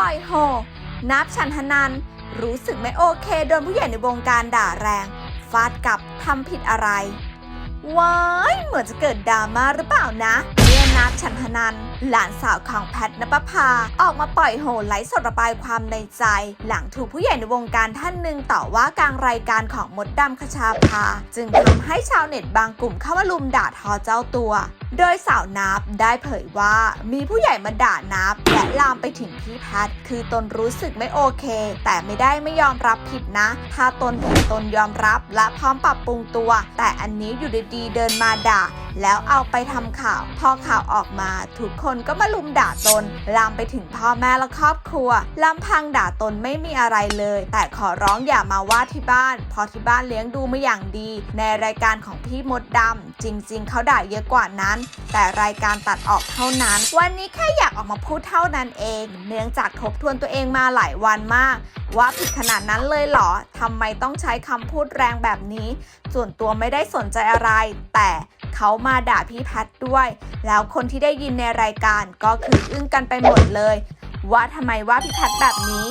ปล่อยโฮนับชันทนัน รู้สึกไม่โอเค โดนผู้ใหญ่ในวงการด่าแรง ฟาดกลับทำผิดอะไร ว้ายเหมือนจะเกิดดราม่าหรือเปล่านะเมื่อนับชันทนัน หลานสาวของแพทนปภา ออกมาปล่อยโหไลฟ์สดระบายความในใจ หลังถูกผู้ใหญ่ในวงการท่านหนึ่งต่อว่ากลางรายการของมดดำคชาภา จึงทำให้ชาวเน็ตบางกลุ่มเข้ามาลุมด่าทอเจ้าตัว โดยสาวนับได้เผยว่ามีผู้ใหญ่มาด่านับ และลามไปถึงพี่แพทคือตนรู้สึกไม่โอเค แต่ไม่ได้ไม่ยอมรับผิดนะ ถ้าตนผิดตนยอมรับและพร้อมปรับปรุงตัว แต่อันนี้อยู่ดีๆเดินมาด่า แล้วเอาไปทำข่าว พอข่าวออกมา ทุกคนก็มาลุมด่าตน ลามไปถึงพ่อแม่และครอบครัวลำพังด่าตนไม่มีอะไรเลย แต่ขอร้องอย่ามาว่าที่บ้านเพอที่บ้านเลี้ยงดูมาอย่างดี ในรายการของพี่มดดำจริง ๆเขาด่าเยอะกว่านั้นแต่รายการตัดออกเท่านั้น วันนี้แค่อยากออกมาพูดเท่านั้นเอง เนื่องจากทบทวนตัวเองมาหลายวันมาก ว่าผิดขนาดนั้นเลยเหรอทำไมต้องใช้คำพูดแรงแบบนี้ ส่วนตัวไม่ได้สนใจอะไร แต่เขามาด่าพี่แพทด้วย แล้วคนที่ได้ยินในรายการก็คืออึ้งกันไปหมดเลย ว่าทำไมว่าพี่แพทแบบนี้